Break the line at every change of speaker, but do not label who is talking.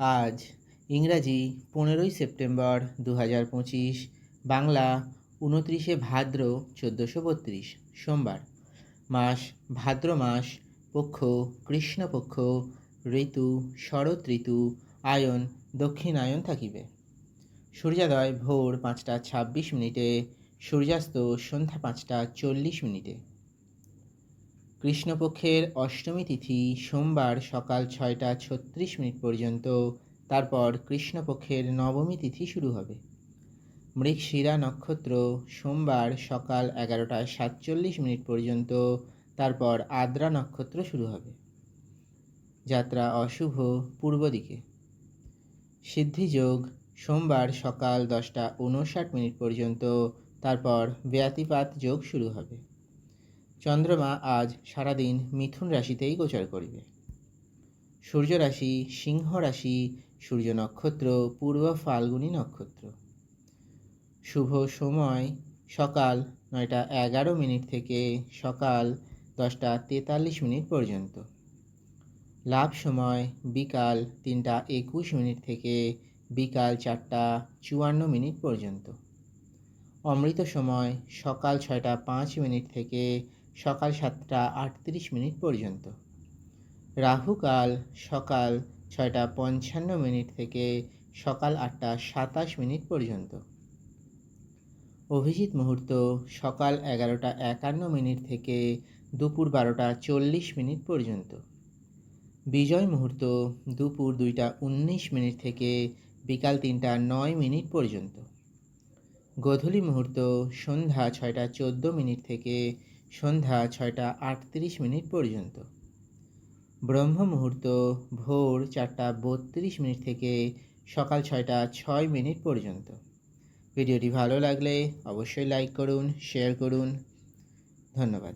আজ ইংরাজি পনেরোই সেপ্টেম্বর দু হাজার পঁচিশ, বাংলা উনত্রিশে ভাদ্র চোদ্দোশো বত্রিশ, সোমবার। মাস ভাদ্র মাস, পক্ষ কৃষ্ণপক্ষ ঋতু শরৎ ঋতু, আয়ন দক্ষিণায়ন থাকিবে। সূর্যোদয় ভোর পাঁচটা ছাব্বিশ মিনিটে, সূর্যাস্ত সন্ধ্যা পাঁচটা চল্লিশ মিনিটে। কৃষ্ণপক্ষের অষ্টমী তিথি সোমবার সকাল ছয়টা ছত্রিশ মিনিট পর্যন্ত। তারপর কৃষ্ণপক্ষের নবমী তিথি শুরু হবে। মৃগশিরা নক্ষত্র সোমবার সকাল এগারোটা সাতচল্লিশ মিনিট পর্যন্ত, তারপর আদ্রা নক্ষত্র শুরু হবে। যাত্রা অশুভ পূর্ব দিকে। সিদ্ধিযোগ সোমবার সকাল দশটা উনষাট মিনিট পর্যন্ত, তারপর ব্যাতিপাত যোগ শুরু হবে। চন্দ্রমা আজ সারাদিন মিথুন রাশিতেই গোচর করিবে। সূর্য রাশি, সিংহ রাশি, সূর্য নক্ষত্র, পূর্ব ফাল্গুনী নক্ষত্র। শুভ সময়, সকাল নয়টা এগারো মিনিট থেকে সকাল দশটা তেতাল্লিশ মিনিট পর্যন্ত। লাভ সময়, বিকাল তিনটা একুশ মিনিট থেকে বিকাল চারটা চুয়ান্ন মিনিট পর্যন্ত। অমৃত সময়, সকাল ছয়টা পাঁচ মিনিট থেকে সকাল সাতটা আটত্রিশ মিনিট পর্যন্ত। রাহুকাল সকাল ছয়টা পঞ্চান্ন মিনিট থেকে সকাল আটটা সাতাশ মিনিট পর্যন্ত। অভিজিৎ মুহূর্ত সকাল এগারোটা একান্ন মিনিট থেকে দুপুর বারোটা চল্লিশ মিনিট পর্যন্ত। বিজয় মুহূর্ত দুপুর দুইটা উনিশ মিনিট থেকে বিকাল তিনটা নয় মিনিট পর্যন্ত। গোধূলি মুহূর্ত সন্ধ্যা ছয়টা চোদ্দ মিনিট থেকে সন্ধ্যা ছয়টা আটত্রিশ মিনিট পর্যন্ত। ব্রহ্ম মুহূর্ত, ভোর চারটা বত্রিশ মিনিট থেকে সকাল ছয়টা ছয় মিনিট পর্যন্ত। ভিডিওটি ভালো লাগলে অবশ্যই লাইক করুন, শেয়ার করুন। ধন্যবাদ।